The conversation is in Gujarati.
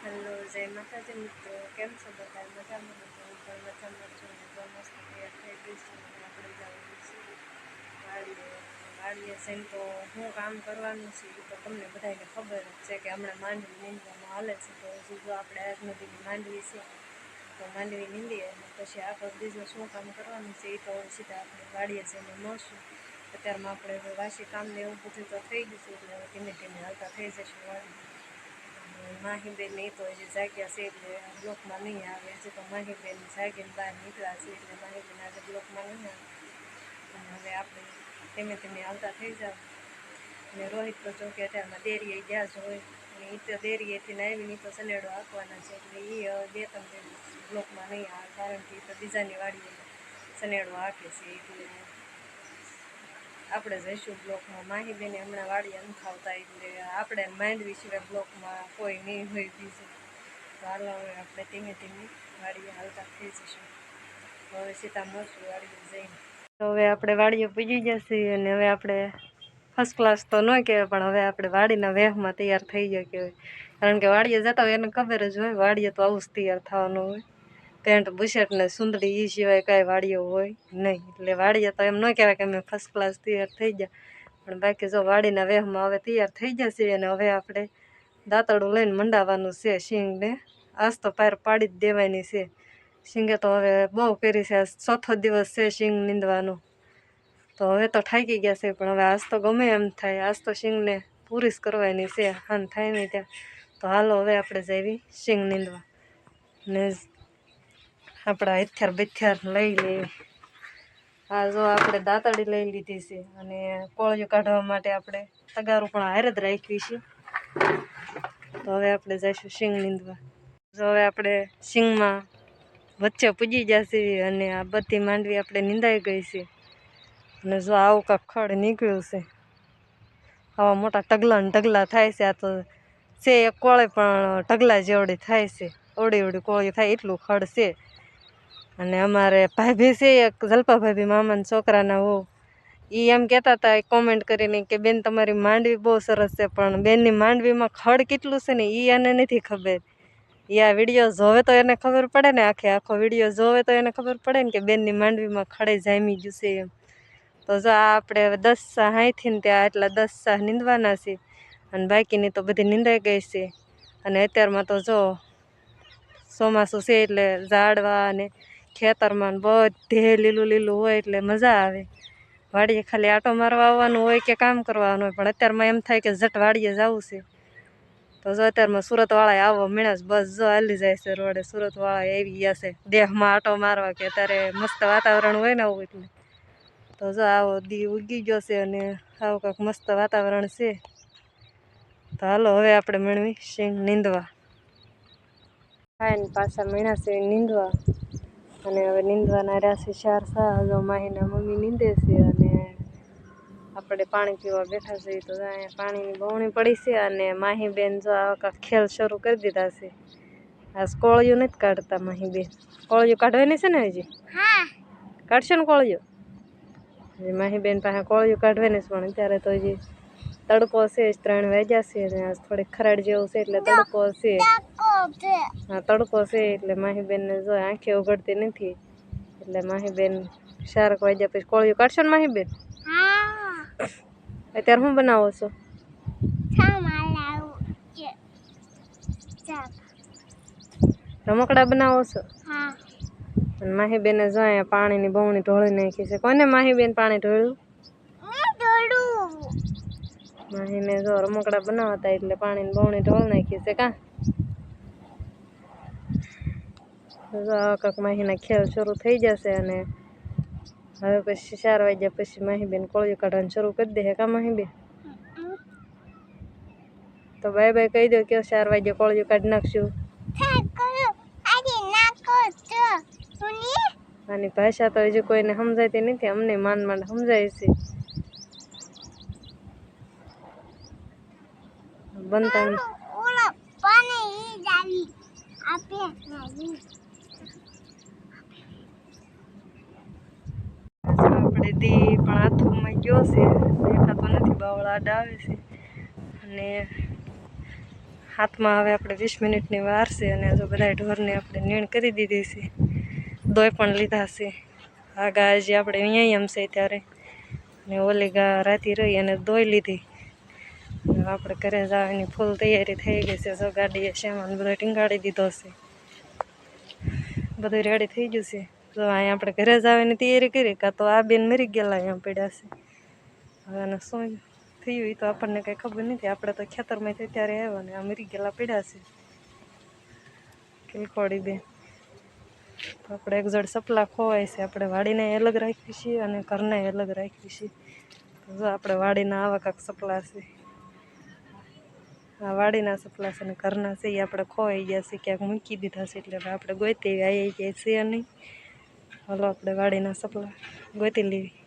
હેલો જય માતાજી મિત્રો કેમ છો બધા મજામાં મિત્રો હું પણ મજામાં છું અને ચોમાસું તૈયાર થઈ ગઈ છે અને આપણે જવાનું છે વાડીએ વાડીએ જઈને તો શું કામ કરવાનું છે એ તો તમને બધાને ખબર જ છે કે હમણાં માંડવી નીંદવામાં હાલે છે તો હજુ જો આપણે આજ નદીની માંડવી છે તો માંડવી નીંદીએ અને પછી આગળ બીજું શું કામ કરવાનું છે એ તો સીધા આપણે વાડીએ જઈને મળશું અત્યારમાં આપણે વાસી કામ ને એવું બધું તો થઈ ગયું છે એટલે ધીમે ધીમે હાલતા થઈ જશે વાડી માહીબેન એ તો હજી જાગ્યા છે એટલે આ બ્લોકમાં નહીં આવે હજી તો માહીબેન જાગીને બહાર નીકળ્યા છે એટલે માહીબેન આજે બ્લોકમાં નહીં આવે અને હવે આપણે ધીમે ધીમે આવતા થઈ જાવ અને રોહિત તો જો કે અત્યારમાં દેરીએ ગયા જ હોય અને એ તો દેરીએથી આવીને ઈ તો સનેડો આપવાના છે એટલે એ હવે બે ત્રણ દિવસ બ્લોકમાં નહીં આવે કારણ કે એ તો બીજાની વાડીએ સનેડો આપે છે એટલે આપણે જઈશું બ્લોકમાં. માહીબેને હમણાં વાડી અંખાવતા એટલે આપણે માંડવી સિવાય બ્લોકમાં કોઈ નહીં હોય બીજું. હાલો હવે આપણે ધીમે ધીમે વાડીએ હાલતા થઈ જઈશું. હવે સીતા મળશું વાડીએ જઈને. તો હવે આપણે વાડીએ પૂજી જશે અને હવે આપણે ફર્સ્ટ ક્લાસ તો ન કહેવાય, પણ હવે આપણે વાડીના વેહમાં તૈયાર થઈ ગયા કહેવાય. કારણ કે વાડીએ જતા હોય એને ખબર જ હોય, વાડીએ તો આવું જ તૈયાર થવાનું હોય. પેન્ટ, બુશર્ટ ને સુંદડી એ સિવાય કાંઈ વાડીઓ હોય નહીં. એટલે વાડીએ તો એમ ન કહેવાય કે અમે ફર્સ્ટ ક્લાસ તૈયાર થઈ ગયા. પણ બાકી જો વાડીના વેહમાં હવે તૈયાર થઈ ગયા છીએ અને હવે આપણે દાંતડું લઈને મંડાવવાનું છે શીંગને. આજ તો પાર પાડી જ દેવાની છે. શીંગે તો હવે બહુ કરી છે. ચોથો દિવસ છે શીંગ નીંદવાનો. તો હવે તો થાકી ગયા છે, પણ હવે આજ તો ગમે એમ થાય. આજ તો શીંગને પૂરી જ કરવાની છે. હાન થાય નહીં ત્યાં. તો હાલો હવે આપણે જઈએ શીંગ નીંદવા. ને આપણા હથિયાર બથિયાર લઈ લઈએ આ જો આપણે દાંતડી લઈ લીધી છે અને કોળિયું કાઢવા માટે આપણે તગારું પણ હારે જ રાખવી છે. તો હવે આપણે જઈશું સિંગ નીંદવા. જો હવે આપણે સિંગમાં વચ્ચે પૂજી જશે અને આ બધી માંડવી આપણે નીંદાઈ ગઈ છે. અને જો આવું કાંક ખડ નીકળ્યું છે. આવા મોટા ટગલા ને ટગલા થાય છે. આ તો છે એક કોળે પણ ટગલા જેવડી થાય છે. ઓડી ઓડી કોળી થાય એટલું ખડ છે. અને અમારે ભાભી છે એક જલપા ભાભી મામાના છોકરાના હો એ એમ કહેતા હતા કોમેન્ટ કરીને કે, બેન, તમારી માંડવી બહુ સરસ છે, પણ બેનની માંડવીમાં ખડ કેટલું છે ને એ એને નથી ખબર. એ આ વીડિયો જોવે તો એને ખબર પડે ને, આખે આખો વીડિયો જોવે તો એને ખબર પડે ને કે, બેનની માંડવીમાં ખડે જામી ગયું છે એમ. તો જો આ આપણે દસ સાહ હાઈથી ને ત્યાં એટલા દસ સાહ નીંદવાના છે. અને બાકીની તો બધી નીંદાઈ ગઈ છે. અને અત્યારમાં તો જો ચોમાસું છે એટલે ઝાડવા અને ખેતરમાં બધે લીલું લીલું હોય એટલે મજા આવે. વાડીએ ખાલી આટો મારવા આવવાનું હોય કે કામ કરવાનું હોય, પણ અત્યારમાં એમ થાય કે ઝટ વાડીએ જવું છે. તો જો અત્યારમાં સુરતવાળા આવો મીણસ, બસ જો હાલી જાય છે રોડે. સુરતવાળા આવી ગયા છે. દેહમાં આટો મારવા કે અત્યારે મસ્ત વાતાવરણ હોય ને આવું એટલે. તો જો આવો દી ઉગી ગયો છે અને આવું કંઈક મસ્ત વાતાવરણ છે. તો હાલો હવે આપણે મેળવી સિંગ નીંદવા. ખાઈને પાછા મીણા સિંહ નીંદવા. અને હવે નીંદવાના છે ચાર સા જો માહીના મમ્મી નીંદે છે અને આપણે પાણી પીવા બેઠા છીએ તો અહીંયા પાણીની બહુણી પડી છે અને માહી બેન જો આ ખેલ શરૂ કરી દીધા છે. આ કોળિયું નથી કાઢતા માહી બેન કોળિયું કાઢવાની છે ને હજી? કાઢશો ને કોળિયું? હજી માહી બેન પાસે કોળિયું કાઢવાની છે પણ અત્યારે તો હજી તડકો છે જ ત્રણ વાગ્યા છે અને આજ થોડીક ખરાડ જેવું છે એટલે તડકો છે. હા તડકો છે એટલે માહીબેનને જો આંખે ઉઘડતી નથી. એટલે માહીબેન શારક વાગ્યા પછી કોળિયું કાઢશો ને માહીબેન? અત્યારે શું બનાવો છો? રમકડા બનાવો છો? અને માહીબેને જો અહીંયા પાણીની બહુની ઢોળી નાખી છે. કોને માહીબેન પાણી ઢોળ્યું? માહીને જો રમકડા બનાવતા એટલે પાણીની બવણી ઢોળ નાખી છે કાં. જો કાંક માહીના ખેલ શરૂ થઈ જશે અને હવે પછી ચાર વાગ્યા પછી માહીબેન કોળિયું કાઢવાનું શરૂ કરી દે કા માહીબેન? તો બાય બાય કહી દો કયો ચાર વાગ્યે કોળિયું કાઢી નાખશું? આની ભાષા તો હજુ કોઈને સમજાતી નથી, અમને માંડ માંડ સમજાય છે. બનતા આપણે દી પણ હાથમાં ગયો છે. દેખાતો નથી બાવળા આડા આવે છે. અને હાથમાં હવે આપણે વીસ મિનિટની વાર છે અને હજુ બધા ઢોરને આપણે નીણ કરી દીધી છે. દોઈ પણ લીધા છે. આ ગા જે આપણે અહીંયા એમ છે ત્યારે. ને ઓલી ગા રાતી રહી અને દોઈ લીધી. આપણે ઘરે જવાની ફૂલ તૈયારી થઈ ગઈ છે. જો ગાડીએ સામાન બધો ટીંગાડી દીધો છે. બધું રેડી થઈ ગયું છે. તો અહીંયા આપણે ઘરે જવાની તૈયારી કરી, કાં તો આ બેન મરી ગયેલા અહીંયા પડ્યા છે. હવે આને શું થયું એ તો આપણને કંઈ ખબર નથી. આપણે તો ખેતરમાં થઈ ત્યારે આવ્યા ને આ મરી ગયેલા પડ્યા છે. કિલકોડી બેન. તો આપણે એક જડ સપલા ખોવાય છે. આપણે વાડીને અલગ રાખીએ છીએ અને ઘરને અલગ રાખીએ છીએ. જો આપણે વાડીના આવા કાંક સપલા છે. આ વાડીના સપલા છે અને ઘરના છે, એ આપણે ખોવાઈ ગયા છે, ક્યાંક મૂકી દીધા છે, એટલે આપણે ગોતી આવી ગયા છે નહીં. હલો આપણે વાડીના સપલા ગોતી લેવી.